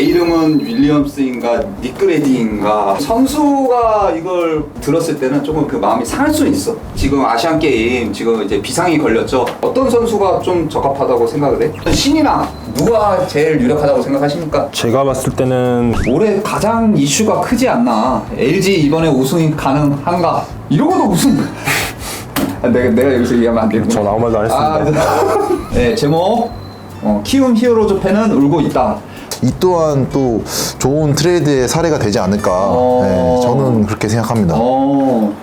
내 이름은 윌리엄스인가 니크레디인가 선수가 이걸 들었을 때는 조금 그 마음이 상할 수 있어. 지금 아시안 게임 지금 이제 비상이 걸렸죠. 어떤 선수가 좀 적합하다고 생각을 해? 신이나 누가 제일 유력하다고 생각하십니까? 제가 봤을 때는 올해 가장 이슈가 크지 않나. LG 이번에 우승이 가능한가? 이러고도 우승. 아, 내가 내가 여기서 얘기하면 안 되는 전 아무 말도 안 했습니다. 아, 네 제목 어, 키움 히어로즈 팬은 울고 있다. 이 또한 또 좋은 트레이드의 사례가 되지 않을까. 어. 네, 저는 그렇게 생각합니다. 어.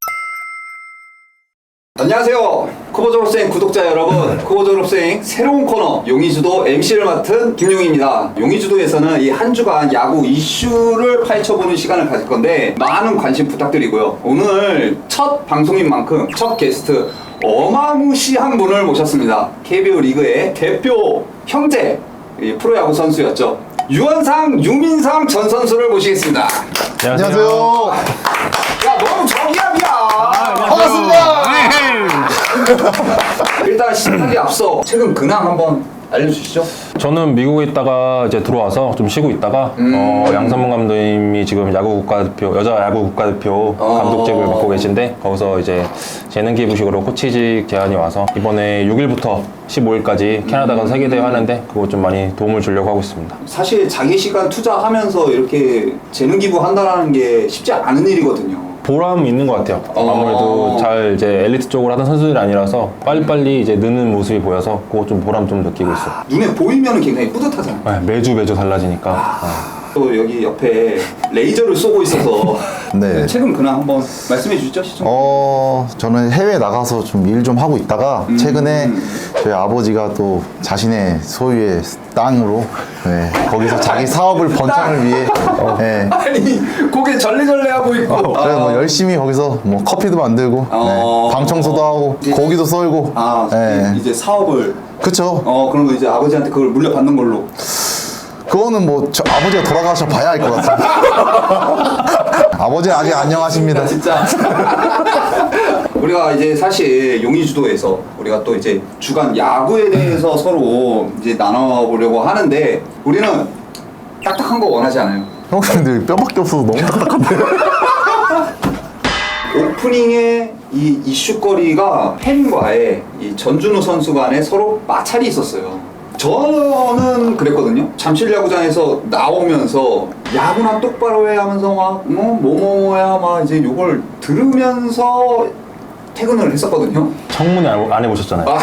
안녕하세요. 쿠보 졸업생 구독자 여러분. 쿠보 졸업생 새로운 코너 용의주도 MC를 맡은 김용입니다. 용의주도에서는 이 한 주간 야구 이슈를 파헤쳐보는 시간을 가질 건데 많은 관심 부탁드리고요. 오늘 첫 방송인 만큼 첫 게스트 어마무시한 분을 모셨습니다. KBO 리그의 대표 형제 이 프로야구 선수였죠. 유원상, 유민상 전 선수를 모시겠습니다. 안녕하세요. 야 너무 저기압이야 반갑습니다. 일단 시작하기 앞서 최근 근황 한번 알려주시죠 저는 미국에 있다가 이제 들어와서 좀 쉬고 있다가 음. 어, 양선문 감독님이 지금 야구 국가대표 여자 야구 국가대표 어. 감독직을 맡고 계신데 거기서 이제 재능 기부식으로 코치직 제안이 와서 이번에 6일부터 15일까지 캐나다 가서 세계 대회 하는데 그거 좀 많이 도움을 주려고 하고 있습니다. 사실 자기 시간 투자하면서 이렇게 재능 기부 한다는 게 쉽지 않은 일이거든요 보람 있는 것 같아요. 어. 아무래도 잘 이제 엘리트 쪽으로 하던 선수들이 아니라서 빨리빨리 이제 느는 모습이 보여서 그거 좀 보람 좀 느끼고 있어요. 눈에 보이면 굉장히 뿌듯하잖아 네, 매주 매주 달라지니까. 네. 또 여기 옆에 레이저를 쏘고 있어서 네. 최근 근황 한번 말씀해 주시죠 시청 어, 저는 해외 나가서 좀 일 좀 하고 있다가 음. 최근에 저희 아버지가 또 자신의 소유의 땅으로 네, 거기서 자기 사업을 번창을 위해 네, 아니 고개 절레절레 하고 있고 그래서 뭐 열심히 거기서 뭐 커피도 만들고 어. 네, 방 청소도 하고 이제- 고기도 썰고 아 네. 이제 사업을 그쵸 어 그러면 이제 아버지한테 그걸 물려받는 걸로 그거는 뭐 저 아버지가 돌아가셔 봐야 알것 같아요 아버지 아직 안녕하십니다 진짜. 우리가 이제 사실 용의주도에서 우리가 또 이제 주간 야구에 대해서 서로 이제 나눠보려고 하는데 우리는 딱딱한 거 원하지 않아요. 형 근데 뼈밖에 없어서 너무 딱딱한데 오프닝에 이 이슈거리가 팬과의 이 전준우 선수 간에 서로 마찰이 있었어요. 저는 그랬거든요. 잠실 야구장에서 나오면서 야구나 똑바로 해 하면서 막 뭐, 뭐뭐야 막 이제 요걸 들으면서 퇴근을 했었거든요. 청문회 안, 안 해보셨잖아요.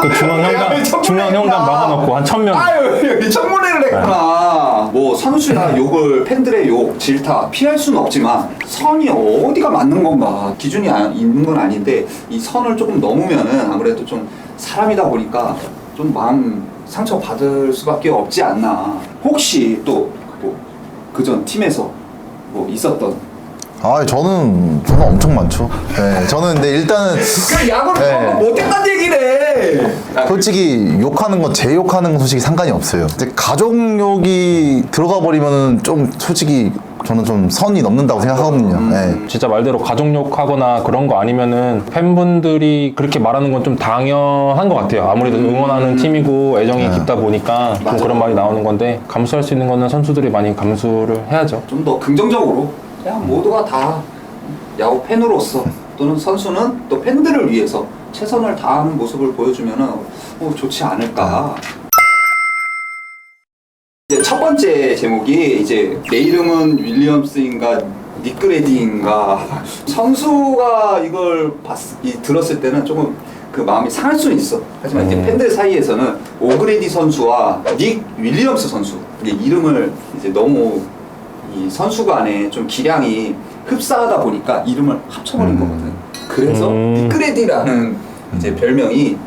그 중앙 야, 현관 청문회 중앙 했나? 막아놓고 한 천 명. 아유 여기 청문회를 했구나. 뭐 선수야 욕을 팬들의 욕 질타 피할 수는 없지만 선이 어디가 맞는 건가 기준이 아- 있는 건 아닌데 이 선을 조금 넘으면은 아무래도 좀 사람이다 보니까 좀 마음 상처 받을 수밖에 없지 않나. 혹시 또뭐 그전 팀에서 뭐 있었던 아 저는 저는 엄청 많죠 네, 저는 근데 일단은 그 야구를 네. 못했단 얘기래. 솔직히 욕하는 건 제 욕하는 건 솔직히 상관이 없어요. 이제 가족 욕이 들어가 버리면은 좀 솔직히 저는 좀 선이 넘는다고 생각하거든요. 네. 진짜 말대로 가족욕하거나 그런 거 아니면은 팬분들이 그렇게 말하는 건 좀 당연한 것 같아요. 아무래도 응원하는 팀이고 애정이 깊다 보니까 좀 맞아. 그런 말이 나오는 건데 감수할 수 있는 거는 선수들이 많이 감수를 해야죠. 좀 더 긍정적으로 그냥 모두가 다 야구 팬으로서 또는 선수는 또 팬들을 위해서 최선을 다하는 모습을 보여주면은 어, 좋지 않을까. 첫 번째 제목이 이제 내 이름은 윌리엄스인가 니크레디인가 선수가 이걸 봤, 이, 들었을 때는 조금 그 마음이 상할 수는 있어. 하지만 이제 음. 팬들 사이에서는 오그레디 선수와 닉 윌리엄스 선수 이름을 이제 너무 이 선수 간에 좀 기량이 흡사하다 보니까 이름을 합쳐버린 음. 거거든. 그래서 음. 니크레디라는 이제 별명이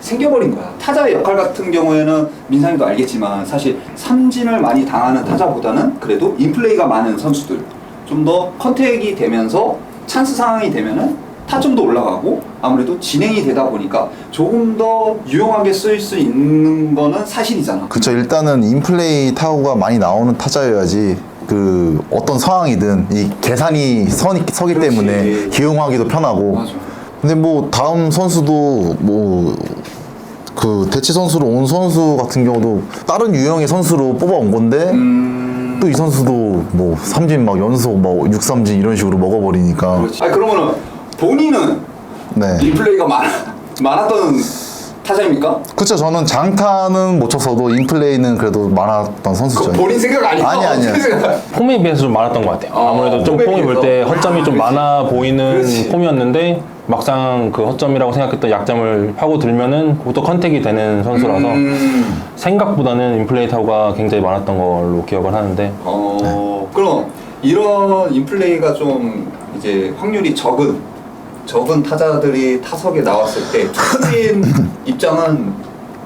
생겨버린 거야. 타자의 역할 같은 경우에는 민상이도 알겠지만 사실 삼진을 많이 당하는 타자보다는 그래도 인플레이가 많은 선수들 좀 더 컨택이 되면서 찬스 상황이 되면은 타점도 올라가고 아무래도 진행이 되다 보니까 조금 더 유용하게 쓰일 수 있는 거는 사실이잖아. 그쵸. 일단은 인플레이 타구가 많이 나오는 타자여야지 그 어떤 상황이든 이 계산이 선이 서기 그렇지. 때문에 기용하기도 편하고. 맞아. 근데 뭐 다음 선수도 뭐 그 대치 선수로 온 선수 같은 경우도 다른 유형의 선수로 뽑아온 건데 음. 또 이 선수도 뭐 삼진 막 연속 막 6삼진 이런 식으로 먹어버리니까. 아니 그러면은 본인은 네. 인플레이가 많 많았던 타자입니까? 그쵸 저는 장타는 못 쳤어도 인플레이는 그래도 많았던 선수죠 그 본인 생각 아니야? 아니, 아니요. 폼에 비해서 좀 많았던 것 같아요. 어, 아무래도 좀 폼에 폼이 볼 때? 허점이 좀 아, 그렇지. 많아 보이는 그렇지. 폼이었는데 막상 그 허점이라고 생각했던 약점을 파고 들면은 또 컨택이 되는 선수라서 음. 생각보다는 인플레이 타구가 굉장히 많았던 걸로 기억을 하는데 어 그럼 이런 인플레이가 좀 이제 확률이 적은 적은 타자들이 타석에 나왔을 때 투수진 입장은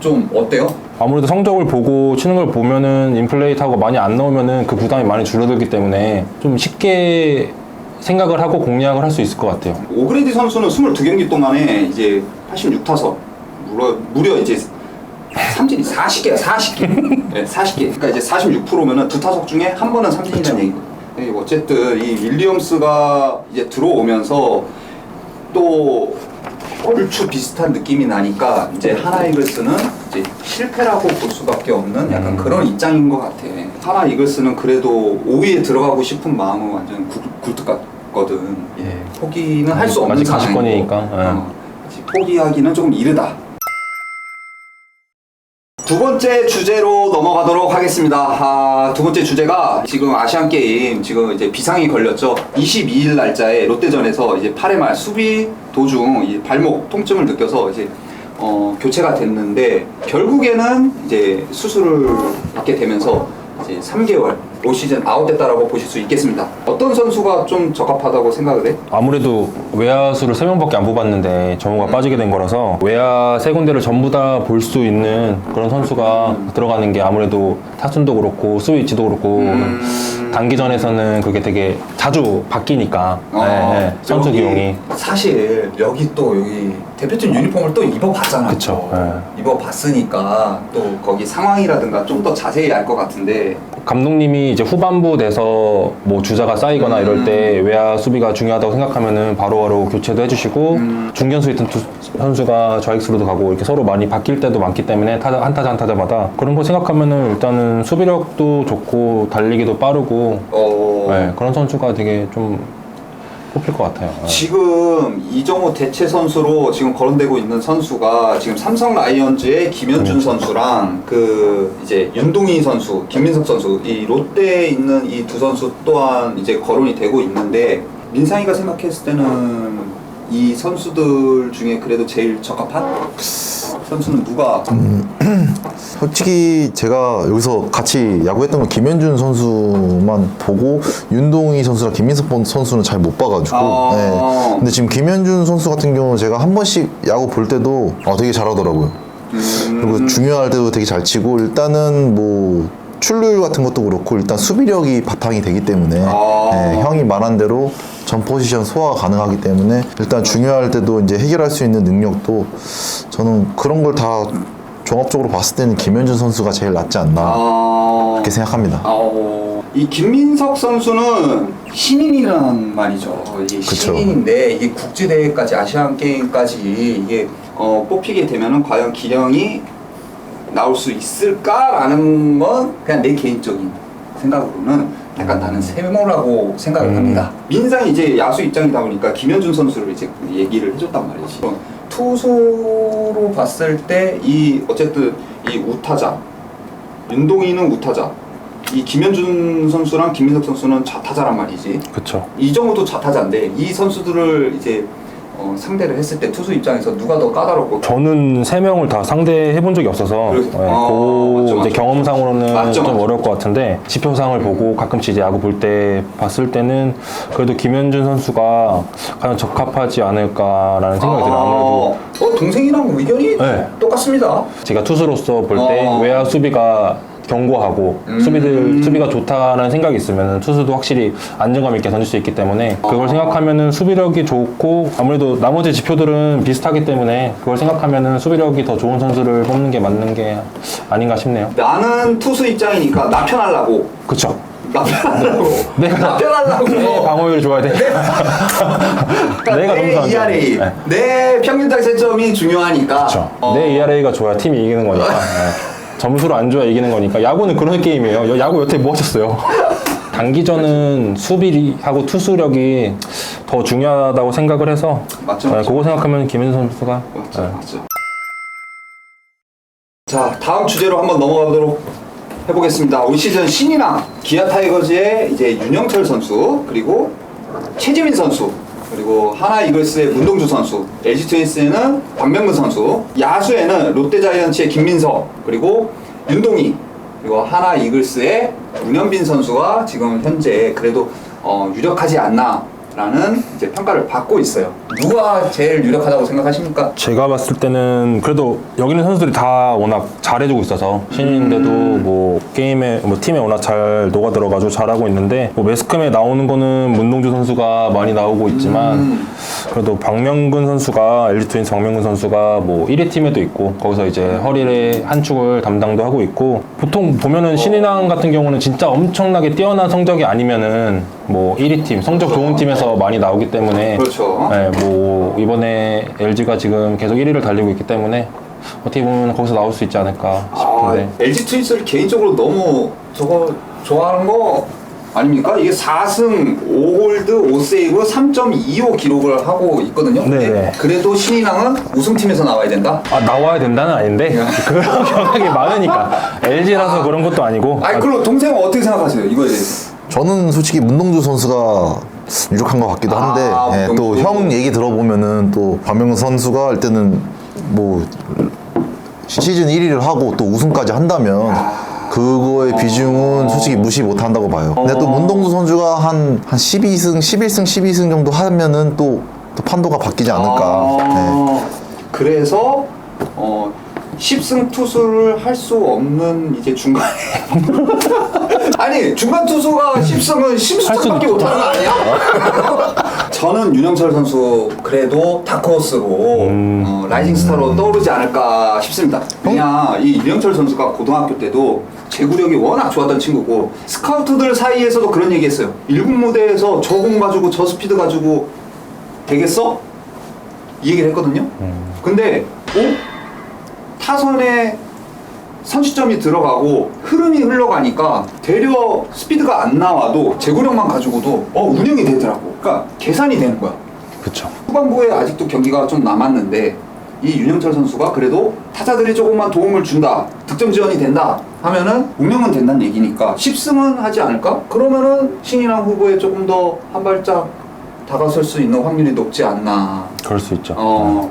좀 어때요? 아무래도 성적을 보고 치는 걸 보면은 인플레이 타구가 많이 안 나오면은 그 부담이 많이 줄어들기 때문에 좀 쉽게 생각을 하고 공략을 할 수 있을 것 같아요. 오그레디 선수는 22경기 동안에 이제 86타석 무려, 무려 이제 삼진이 40개야 40개 네, 40개 그러니까 이제 46%면은 두 타석 중에 한 번은 삼진이라는 얘기거든요 네, 어쨌든 이 윌리엄스가 이제 들어오면서 또 얼추 비슷한 느낌이 나니까 이제 하나 이글스는 이제 실패라고 볼 수밖에 없는 약간 음. 그런 입장인 것 같아. 하나 이글스는 그래도 5위에 들어가고 싶은 마음은 완전 굴- 굴뚝 같거든. 예, 포기는 할 수 없는 아직 상황이고. 40권이니까, 예. 어, 아직 포기하기는 조금 이르다. 두 번째 주제로 넘어가도록 하겠습니다. 아, 두 번째 주제가 지금 아시안 게임 지금 이제 비상이 걸렸죠. 22일 날짜에 롯데전에서 이제 8회 말 수비 도중 이 발목 통증을 느껴서 이제 어, 교체가 됐는데 결국에는 이제 수술을 받게 되면서 이제 3개월 올 시즌 아웃됐다라고 보실 수 있겠습니다. 어떤 선수가 좀 적합하다고 생각을 해? 아무래도 외야수를 세명밖에 안 뽑았는데 정우가 빠지게 된 거라서 외야 세 군데를 전부 다 볼 수 있는 그런 선수가 들어가는 게 아무래도 타순도 그렇고 수비 위치도 그렇고 음. 단기전에서는 그게 되게 자주 바뀌니까 어, 네, 네. 선수 여기 기용이 사실 여기 또 여기 대표팀 유니폼을 또 입어봤잖아. 그쵸, 또. 예. 입어봤으니까 또 거기 상황이라든가 좀 더 자세히 알 것 같은데 감독님이 이제 후반부 돼서 뭐 주자가 쌓이거나 이럴 때 외야 수비가 중요하다고 생각하면은 바로바로 교체도 해주시고 음. 중견수 있던 투- 선수가 좌익수로도 가고 이렇게 서로 많이 바뀔 때도 많기 때문에 타자 한 타자 한 타자마다 그런 거 생각하면은 일단은 수비력도 좋고 달리기도 빠르고 어, 네, 그런 선수가 되게 좀 뽑힐 것 같아요. 네. 지금 이정호 대체 선수로 지금 거론되고 있는 선수가 지금 삼성 라이언즈의 김현준 선수랑 그 이제 윤동희 선수, 김민석 선수 이 롯데에 있는 이 두 선수 또한 이제 거론이 되고 있는데 민상이가 생각했을 때는 이 선수들 중에 그래도 제일 적합한 선수는 누가? 솔직히 제가 여기서 같이 야구했던 건 김현준 선수만 보고 윤동희 선수랑 김민석 선수는 잘 못 봐가지고 아. 네. 근데 지금 김현준 선수 같은 경우 제가 한 번씩 야구 볼 때도 아, 되게 잘하더라고요 음, 그리고 중요할 때도 되게 잘 치고 일단은 뭐 출루율 같은 것도 그렇고 일단 수비력이 바탕이 되기 때문에 아. 네, 형이 말한 대로 전 포지션 소화가 가능하기 때문에 일단 중요할 때도 이제 해결할 수 있는 능력도 저는 그런 걸 다 종합적으로 봤을 때는 김현준 선수가 제일 낫지 않나 아, 그렇게 생각합니다. 아, 이 김민석 선수는 신인이란 말이죠. 이게 그쵸. 신인인데 이게 국제대회까지 아시안 게임까지 이게 어, 뽑히게 되면은 과연 기량이 나올 수 있을까라는 건 그냥 내 개인적인 생각으로는 약간 나는 세모라고 생각을 음. 합니다. 민상이 이제 야수 입장이다 보니까 김현준 선수를 이제 얘기를 해줬단 말이지. 투수로 봤을 때 이 어쨌든 이 우타자 윤동희는 우타자 이 김현준 선수랑 김민석 선수는 좌타자란 말이지 그쵸. 이정우도 좌타자인데 이 선수들을 이제 어, 상대를 했을 때 투수 입장에서 누가 더 까다롭고 저는 세 명을 다 상대해 본 적이 없어서 그래서- 네, 아, 그 맞죠, 이제 맞죠. 경험상으로는 맞죠, 좀 맞죠. 어려울 것 같은데 지표상을 보고 가끔씩 이제 야구 볼 때 봤을 때는 그래도 김현준 선수가 과연 적합하지 않을까라는 생각이 들어요. 아무래도 어, 동생이랑 의견이 네. 똑같습니다 제가 투수로서 볼 때 어. 외야 수비가 견고하고 음. 수비들 수비가 좋다는 생각이 있으면 투수도 확실히 안정감 있게 던질 수 있기 때문에 그걸 어. 생각하면은 수비력이 좋고 아무래도 나머지 지표들은 비슷하기 때문에 그걸 생각하면은 수비력이 더 좋은 선수를 뽑는 게 맞는 게 아닌가 싶네요. 나는 투수 입장이니까 나 편하려고 그쵸? 나 편하려고 내가 나편하려고 내 방어율이 좋아야 돼. 내가 내 너무 좋아하는 ERA, 네. 내 평균 달성점이 중요하니까. 어. 내 ERA가 좋아야 팀이 이기는 거니까. 네. 점수를 안 줘야 이기는 거니까. 야구는 그런 게임이에요. 여- 야구 여태 뭐 하셨어요? 단기전은 수비하고 투수력이 더 중요하다고 생각을 해서 맞죠, 네, 맞죠. 그거 생각하면 김현수 선수가 맞죠, 네. 맞죠. 자, 다음 주제로 한번 넘어가도록 해보겠습니다. 올 시즌 신인왕 기아 타이거즈의 이제 윤영철 선수 그리고 최지민 선수 그리고 하나 이글스의 문동주 선수, LG 트윈스에는 박명근 선수, 야수에는 롯데자이언츠의 김민석 그리고 윤동희 그리고 하나 이글스의 문현빈 선수가 지금 현재 그래도 어, 유력하지 않나 라는 이제 평가를 받고 있어요. 누가 제일 유력하다고 생각하십니까? 제가 봤을 때는 그래도 여기 있는 선수들이 다 워낙 잘해주고 있어서 신인인데도 뭐 게임에 뭐 팀에 워낙 잘 녹아 들어가지고 잘하고 있는데 뭐 매스컴에 나오는 거는 문동주 선수가 많이 나오고 있지만 그래도 박명근 선수가 트윈스 박명근 선수가 뭐 1위 팀에도 있고 거기서 이제 허리의 한 축을 담당도 하고 있고 보통 보면은 신인왕 같은 경우는 진짜 엄청나게 뛰어난 성적이 아니면은 뭐 1위 팀 성적 좋은 팀에서 많이 나오기 때문에 그렇죠. 네, 뭐 이번에 LG가 지금 계속 1위를 달리고 있기 때문에 어떻게 보면 거기서 나올 수 있지 않을까 아, 싶은데 LG 트윈스를 개인적으로 너무 저거 좋아하는 거 아닙니까? 이게 4승 5홀드 5세이브 3.25 기록을 하고 있거든요. 근데 네네. 그래도 신인왕은 우승팀에서 나와야 된다. 아 나와야 된다는 아닌데 그런 경향이 많으니까 LG라서 그런 것도 아니고 아니 그럼 동생은 어떻게 생각하세요? 이거에 대해서. 저는 솔직히 문동주 선수가 유력한 것 같기도 한데 아, 예, 또 문동주. 형 얘기 들어보면은 또 박명근 선수가 할 때는 뭐 시즌 1위를 하고 또 우승까지 한다면 그거의 비중은 솔직히 무시 못 한다고 봐요. 근데 또 문동주 선수가 한, 한 12승, 11승, 12승 정도 하면은 또, 또 판도가 바뀌지 않을까. 네. 아, 그래서 어 10승 투수를 할 수 없는 이제 중간에 아니 중간 투수가 10승은 심수창밖에 있죠. 못하는 거 아니야? 저는 윤영철 선수 그래도 다크호스로 어, 라이징 스타로 떠오르지 않을까 싶습니다. 그냥 이 윤영철 선수가 고등학교 때도 제구력이 워낙 좋았던 친구고 스카우트들 사이에서도 그런 얘기했어요. 일군 무대에서 저 공 가지고 저 스피드 가지고 되겠어? 이 얘기를 했거든요. 근데 어? 타선에 선취점이 들어가고 흐름이 흘러가니까 되려 스피드가 안 나와도 제구력만 가지고도 어 운영이 되더라고. 그러니까 계산이 되는 거야. 그쵸 후반부에 아직도 경기가 좀 남았는데 이 윤영철 선수가 그래도 타자들이 조금만 도움을 준다 득점 지원이 된다 하면은 운영은 된다는 얘기니까 10승은 하지 않을까? 그러면은 신인왕 후보에 조금 더 한 발짝 다가설 수 있는 확률이 높지 않나 그럴 수 있죠 어.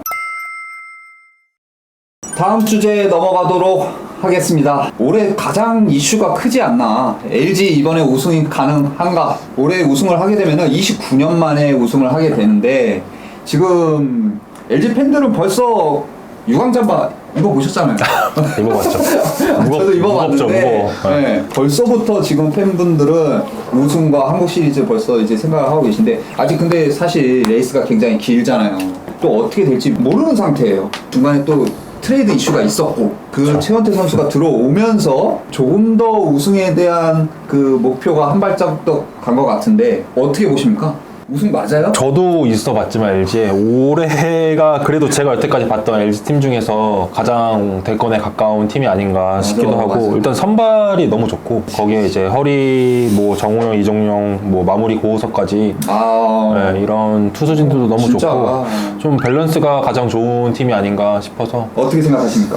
다음 주제에 넘어가도록 하겠습니다. 올해 가장 이슈가 크지 않나. LG 이번에 우승이 가능한가? 올해 우승을 하게 되면 29년 만에 우승을 하게 되는데 지금 LG 팬들은 벌써 유광잠바 입어 보셨잖아요. 입어봤죠 무겁, 저도 입어봤는데 무겁죠. 네, 벌써부터 지금 팬분들은 우승과 한국 시리즈 벌써 이제 생각을 하고 계신데 아직 근데 사실 레이스가 굉장히 길잖아요. 또 어떻게 될지 모르는 상태예요. 중간에 또 트레이드 이슈가 있었고 그 최원태 선수가 들어오면서 조금 더 우승에 대한 그 목표가 한 발짝 더 간 것 같은데 어떻게 보십니까? 우승 맞아요? 저도 있어 봤지만 LG에 올해가 그래도 제가 여태까지 봤던 LG 팀 중에서 가장 대권에 가까운 팀이 아닌가 싶기도 맞아, 하고 맞아. 일단 선발이 너무 좋고 거기에 이제 허리 뭐 정우영 이정용 뭐 마무리 고우석까지 아 네, 이런 투수진들도 너무 진짜. 좋고 좀 밸런스가 가장 좋은 팀이 아닌가 싶어서 어떻게 생각하십니까?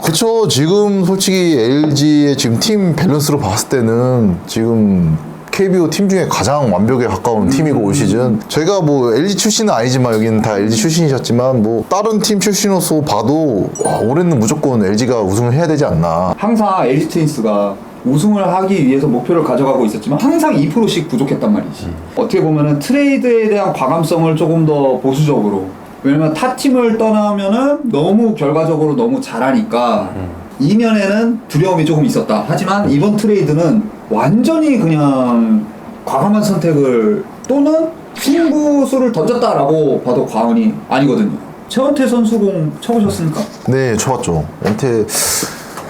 그쵸. 지금 솔직히 LG의 지금 팀 밸런스로 봤을 때는 지금 KBO 팀 중에 가장 완벽에 가까운 팀이고 올 시즌 제가 뭐 LG 출신은 아니지만 여기는 다 LG 출신이셨지만 뭐 다른 팀 출신으로서 봐도 와, 올해는 무조건 LG가 우승을 해야 되지 않나 항상 LG 트윈스가 우승을 하기 위해서 목표를 가져가고 있었지만 항상 2%씩 부족했단 말이지. 어떻게 보면은 트레이드에 대한 과감성을 조금 더 보수적으로. 왜냐면 타 팀을 떠나면은 너무 결과적으로 너무 잘하니까 이면에는 두려움이 조금 있었다. 하지만 이번 트레이드는 완전히 그냥 과감한 선택을 또는 승부수를 던졌다라고 봐도 과언이 아니거든요. 최원태 선수 공 쳐보셨습니까? 네 쳐봤죠 연태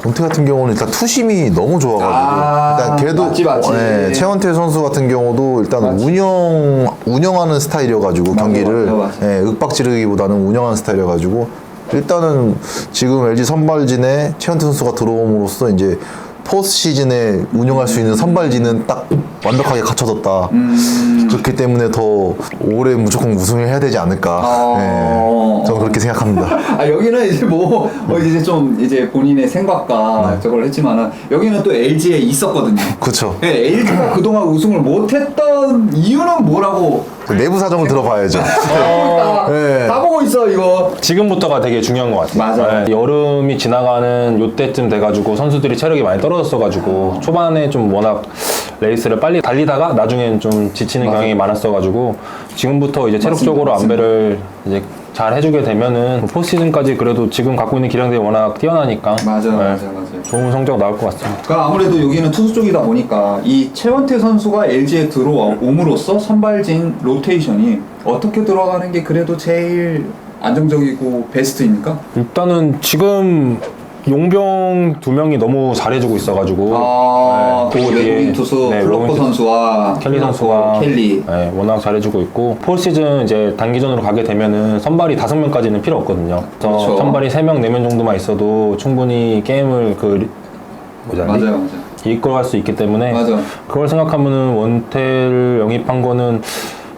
원태 같은 경우는 일단 투심이 너무 좋아가지고 아, 일단 걔도 맞지, 맞지. 네, 최원태 선수 같은 경우도 일단 맞지. 운영 운영하는 스타일이어가지고 맞아, 경기를 맞아, 맞아. 예, 윽박지르기보다는 운영하는 스타일이어가지고 일단은 지금 LG 선발진에 최원태 선수가 들어옴으로써 이제 포스트 시즌에 운영할 수 있는 선발진은 딱 완벽하게 갖춰졌다. 음. 그렇기 때문에 더 올해 무조건 우승을 해야 되지 않을까. 어. 예, 저는 그렇게 생각합니다. 아 여기는 이제 뭐 어, 이제 좀 이제 본인의 생각과 네. 저걸 했지만은 여기는 또 LG에 있었거든요. 그렇죠. 네, LG가 그동안 우승을 못했던 이유는 뭐라고 내부 사정을 들어봐야죠. 다, 네. 다 보고 있어 이거. 지금부터가 되게 중요한 것 같아요. 맞아. 네, 여름이 지나가는 요때쯤 돼가지고 선수들이 체력이 많이 떨어졌어가지고 초반에 좀 워낙 레이스를 빨리 달리다가 나중엔 좀 지치는 맞아. 경향이 많았어가지고 지금부터 이제 체력적으로 맞습니다. 안배를 이제 잘 해주게 되면은 포스시즌까지 그래도 지금 갖고 있는 기량들이 워낙 뛰어나니까 맞아, 네, 맞아, 맞아. 좋은 성적 나올 것 같습니다. 그러니까 아무래도 여기는 투수 쪽이다 보니까 이 최원태 선수가 LG에 들어옴으로써 선발진 로테이션이 어떻게 들어가는 게 그래도 제일 안정적이고 베스트입니까? 일단은 지금 용병 두 명이 너무 잘해주고 있어가지고 아, 그 네, 그 뒤에, 외국인 투수 네, 플로코 외국인 투수 선수와 켈리 선수가 켈리. 네, 워낙 잘해주고 있고 폴 시즌 이제 단기전으로 가게 되면은 선발이 다섯 명까지는 필요 없거든요. 그래서 그렇죠. 선발이 세 명 네 명 정도만 있어도 충분히 게임을 그 리- 리- 맞아요, 맞아요. 이끌어갈 수 있기 때문에 맞아. 그걸 생각하면은 원태를 영입한 거는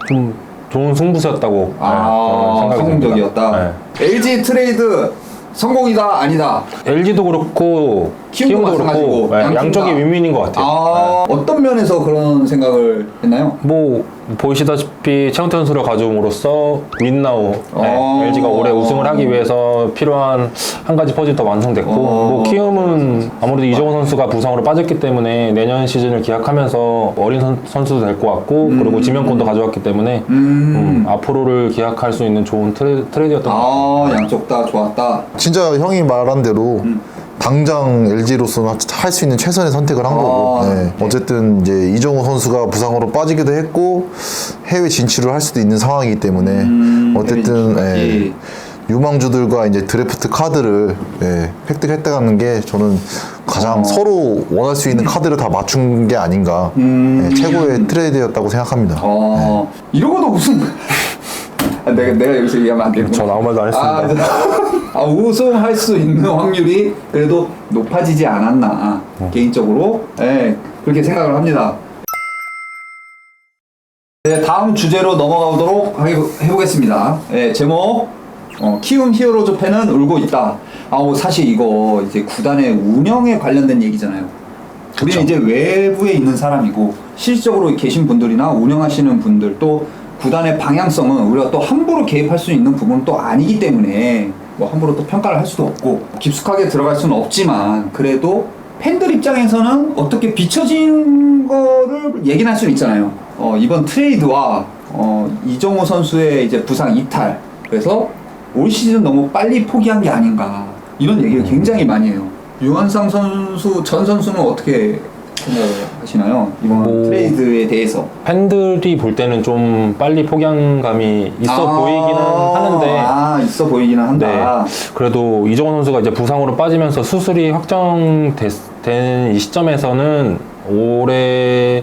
좀 좋은 승부수였다고 아, 네, 저는 생각이 듭니다. 성공적이었다. 네. LG 트레이드 성공이다 아니다. LG도 그렇고 키움도 키움도 마찬가지고, 그렇고 네, 양쪽이 다. 윈윈인 것 같아요. 아, 어떤 면에서 그런 생각을 했나요? 뭐 보이시다시피 최원태 선수를 가져옴으로써 윈나우 어. 네, LG가 올해 우승을 하기 위해서 필요한 한 가지 퍼즐이 더 완성됐고 어. 뭐 키움은 아무래도 이정호 선수가 부상으로 빠졌기 때문에 내년 시즌을 기약하면서 어린 선, 선수도 될 것 같고 그리고 지명권도 가져왔기 때문에 음. 음, 앞으로를 기약할 수 있는 좋은 트레, 트레이드였던 것 같아요. 아, 양쪽 다 좋았다. 진짜 형이 말한 대로 음. 당장 LG로서는 할 수 있는 최선의 선택을 한 거고. 아, 네. 어쨌든 이제 이정우 선수가 부상으로 빠지기도 했고 해외 진출을 할 수도 있는 상황이기 때문에 음, 어쨌든. 예, 유망주들과 이제 드래프트 카드를 예, 획득했다는 게 저는 가장 서로 원할 수 있는 카드를 다 맞춘 게 아닌가 음. 예, 최고의 트레이드였다고 생각합니다. 어, 이러고도 우승. 아, 내가, 내가 여기서 얘기하면 안 되는 전 아무 말도 안 했습니다. 아, 네. 아, 우승할 수 있는 확률이 그래도 높아지지 않았나 개인적으로 예, 그렇게 생각을 합니다. 네, 다음 주제로 넘어가 보도록 하게- 해보겠습니다. 예, 제목 어, 키움 히어로즈 팬은 울고 있다. 아, 뭐 사실 이거 이제 구단의 운영에 관련된 얘기잖아요. 우리는 이제 외부에 있는 사람이고 실질적으로 계신 분들이나 운영하시는 분들 또 구단의 방향성은 우리가 또 함부로 개입할 수 있는 부분은 또 아니기 때문에 뭐 함부로 또 평가를 할 수도 없고 깊숙하게 들어갈 수는 없지만 그래도 팬들 입장에서는 어떻게 비춰진 거를 얘기할 수는 있잖아요. 어, 이번 트레이드와 어, 이정호 선수의 이제 부상 이탈 그래서 올 시즌 너무 빨리 포기한 게 아닌가 이런 얘기를 굉장히 많이 해요. 유한상 선수 전 선수는 어떻게 생각하시나요? 이번 뭐- 트레이드에 대해서 팬들이 볼 때는 좀 빨리 포기한 감이 있어 아, 보이기는 하는데 아 있어 보이기는 한다. 네. 그래도 이정원 선수가 이제 부상으로 빠지면서 수술이 확정된 이 시점에서는 올해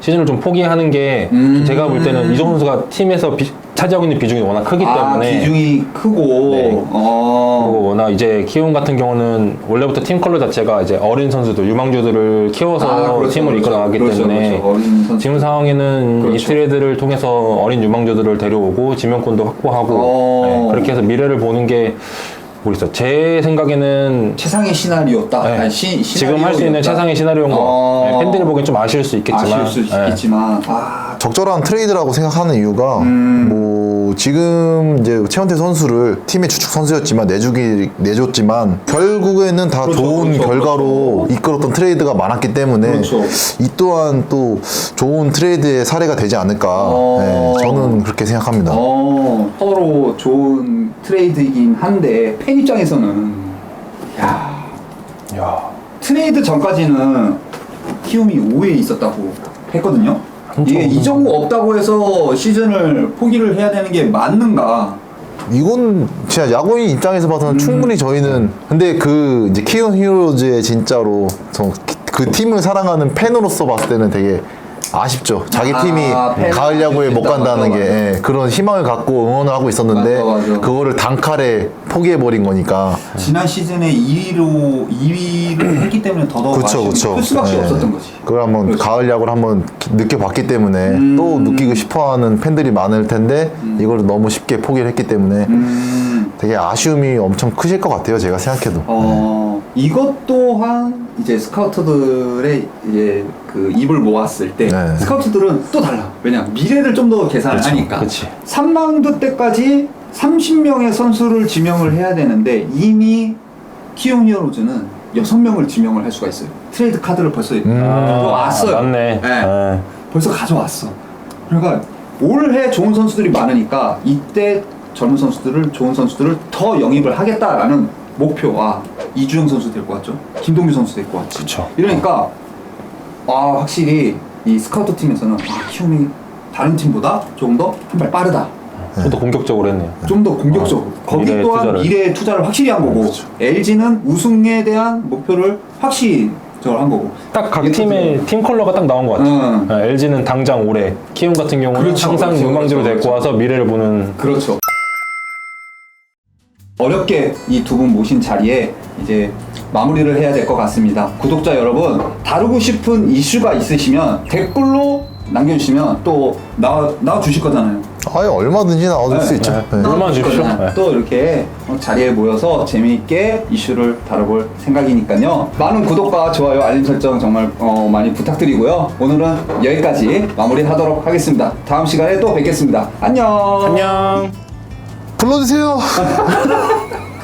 시즌을 좀 포기하는 게 음. 제가 볼 때는 이정원 선수가 팀에서 비- 차지하고 있는 비중이 워낙 크기 아, 때문에 비중이 크고 네. 어. 그리고 워낙 이제 키움 같은 경우는 원래부터 팀 컬러 자체가 이제 어린 선수들, 유망주들을 키워서 아, 그렇죠, 팀을 그렇죠. 이끌어 나가기 그렇죠, 때문에 그렇죠. 어린 선수. 지금 상황에는 이 그렇죠. 트레이드를 통해서 어린 유망주들을 데려오고 지명권도 확보하고 어. 네, 그렇게 해서 미래를 보는 게 모르겠어요. 제 생각에는 최상의 시나리오였다. 네. 아니, 시, 지금 할 수 있는 시나리오였다. 최상의 시나리오인 것 어. 같아요. 네, 팬들이 보기엔 좀 아쉬울 수 있겠지만 아쉬울 수 네. 있겠지만 아 적절한 트레이드라고 생각하는 이유가 음. 뭐 지금 이제 최원태 선수를 팀의 주축 선수였지만 내주기 내줬지만 결국에는 다 그렇죠, 좋은 그렇죠, 결과로 이끌었던 트레이드가 많았기 때문에 그렇죠. 이 또한 또 좋은 트레이드의 사례가 되지 않을까 어. 네, 저는 그렇게 생각합니다. 어, 서로 좋은 트레이드이긴 한데 팬 입장에서는 야 야, 트레이드 전까지는 키움이 5위에 있었다고 했거든요. 이게 이정우 없다고 해서 시즌을 포기를 해야 되는 게 맞는가? 이건 진짜 야구인 입장에서 봐서는 음. 충분히 저희는 근데 그 이제 키움 히어로즈의 진짜로 저 그 팀을 사랑하는 팬으로서 봤을 때는 되게 아쉽죠. 자기 아, 팀이 팬은 가을 야구에 못. 간다는 맞아, 게 맞아. 예, 그런 희망을 갖고 응원을 하고 있었는데 맞아, 맞아. 그거를 단칼에 포기해 버린 거니까 지난 시즌에 2위로 2위를 했기 때문에 더더욱 그쵸 그쵸. 클 수밖에 예. 없었던 거지. 그걸 한번 그렇죠. 가을 야구를 한번 기- 느껴봤기 때문에 음. 또 느끼고 싶어하는 팬들이 많을 텐데 이걸 너무 쉽게 포기를 했기 때문에 음, 되게 아쉬움이 엄청 크실 것 같아요. 제가 생각해도. 어, 이것 또한 이제 스카우터들의 이제 그 입을 모았을 때 네. 스카우터들은 또 달라. 왜냐 미래를 좀 더 계산을 하니까. 그치. 3라운드 때까지 30명의 선수를 지명을 해야 되는데 이미 키움 히어로즈는 6명을 지명을 할 수가 있어요. 트레이드 카드를 벌써 음. 가져왔어요. 아, 맞네. 네. 네. 벌써 가져왔어. 그러니까 올해 좋은 선수들이 많으니까 이때 젊은 선수들을 좋은 선수들을 더 영입을 하겠다라는 목표와 이주영 선수 데리고 왔죠. 김동규 선수 데리고 왔지. 그쵸. 이러니까 아 확실히 이 스카우트 팀에서는 아 키움이 다른 팀보다 조금 더 한 발 빠르다. 좀 더 공격적으로 했네요. 좀 더 공격적으로. 거기 미래의 또한 투자를. 미래의 투자를 확실히 한 거고 LG는 우승에 대한 목표를 확실히 저걸 한 거고. 딱 각 팀의 팀 컬러가 딱 나온 것 같아요. 응. LG는 당장 올해, 키움 같은 경우는 그렇죠, 항상 그렇죠, 유망주로 그렇죠, 데리고 와서 미래를 보는 그렇죠. 어렵게 이 두 분 모신 자리에 이제 마무리를 해야 될 것 같습니다. 구독자 여러분, 다루고 싶은 이슈가 있으시면 댓글로 남겨주시면 또 나와, 나와 주실 거잖아요. 아예 얼마든지 나와줄 네, 수 있죠. 네. 네. 얼마나 주십시오. 거잖아요. 네. 또 이렇게 자리에 모여서 재미있게 이슈를 다뤄볼 생각이니까요. 많은 구독과 좋아요, 알림 설정 정말 어, 많이 부탁드리고요. 오늘은 여기까지 마무리하도록 하겠습니다. 다음 시간에 또 뵙겠습니다. 안녕. 안녕. 불러주세요.